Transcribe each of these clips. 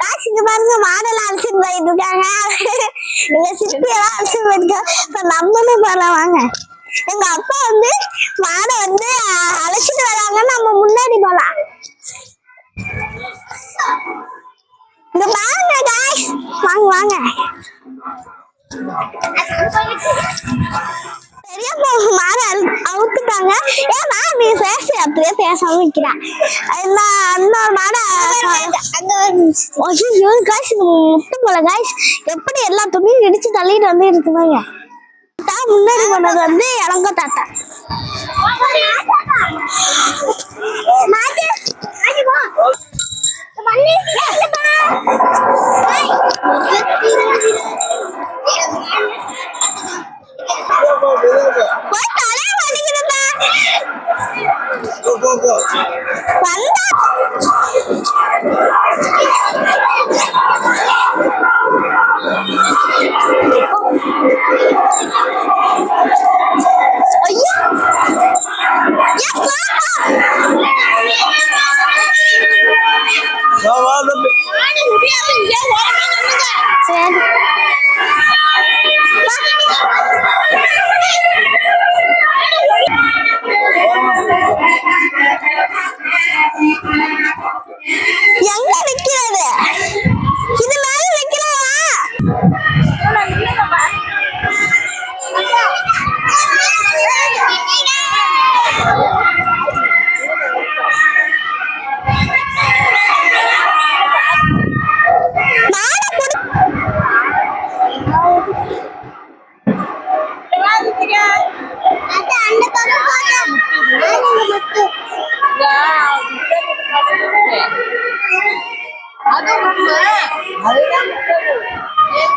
காசுக்கு பாருங்க மாடெல்லாம் அழைச்சிட்டு போயிட்டு இருக்காங்க எங்க சித்தி எல்லாம் அழைச்சிட்டு போயிருக்காங்க இப்ப நம்மளும் போல வாங்க. எங்க அப்பா வந்து மாடை வந்து அழைச்சிட்டு வராங்க நம்ம முன்னாடி போலாம். இங்க வாங்க guys. வாங்க வாங்க. பெரிய மாடை அவுத்துட்டாங்க ஏ அப்படி பேசி அப்படியே பேசாம வைக்கிறேன் இன்னொரு மாட. ஐயோ காய்ஸ் முட்டை போல காய்ஸ் எப்படி எல்லா துணியும் இடிச்சு தள்ளிட்டு வந்து இருக்குமாங்க தான் முன்னாடி போனது வந்து இளங்க தாத்தா. மாட்டு and கொம்பை பாத்தியாலே? ஏய்,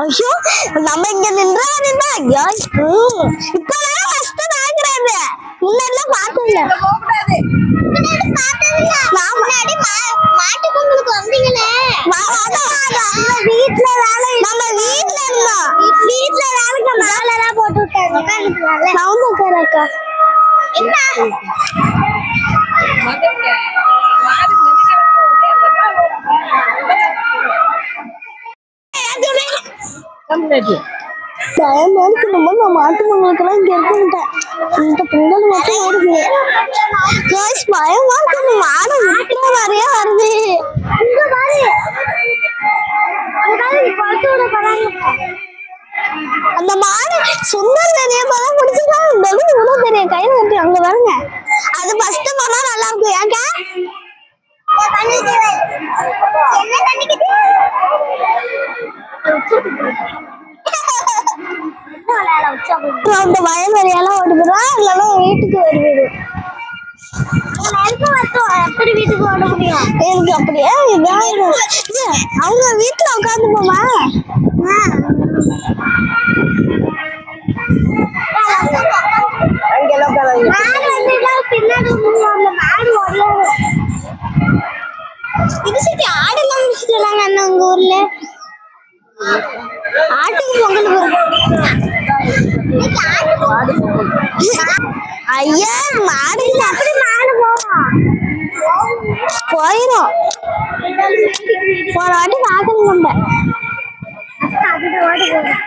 ஐயோ நம்ம இங்க நின்றா நின்றா இப்ப என்ன பயமா இருக்கு நம்ம நான் மாட்டு பொங்கலுக்கெல்லாம் இங்க இருக்கேன்ட்டேன் இந்த பொங்கல் மட்டும் ஓடுது பயமா இருக்கு இந்த மாடு விட்டுற அது ஃபர்ஸ்ட் பண்ணா நல்லா இருக்கும் ஏங்க அந்த வயல் வரையெல்லாம் ஓடுதுதான் இல்லைன்னா வீட்டுக்கு வருவது எப்படி வீட்டுக்கு ஓட முடியும்? எனக்கு அப்படியே அவங்க வீட்டுல உட்காந்து போமா? ஐயா மாடு அப்படி மாடு போவோம் போயிரும். போன வாட்டி பார்க்கணும் நம்ம அதுக்கு ஓடி போகும்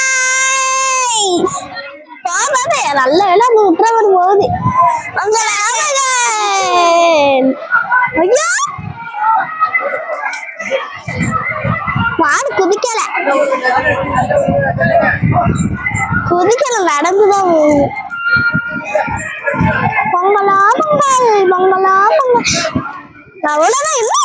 ஏய்! போகாதே, நல்ல வேலை அந்த உற்றவர் போகுது அந்த ராமகன். ஐயா மாடு குதிக்கல. குதிக்கல நடந்துதான் போகுது. பொங்கலா பொங்கல் பொங்கலா பொங்கல் அவ்வளவுதான் இன்னும்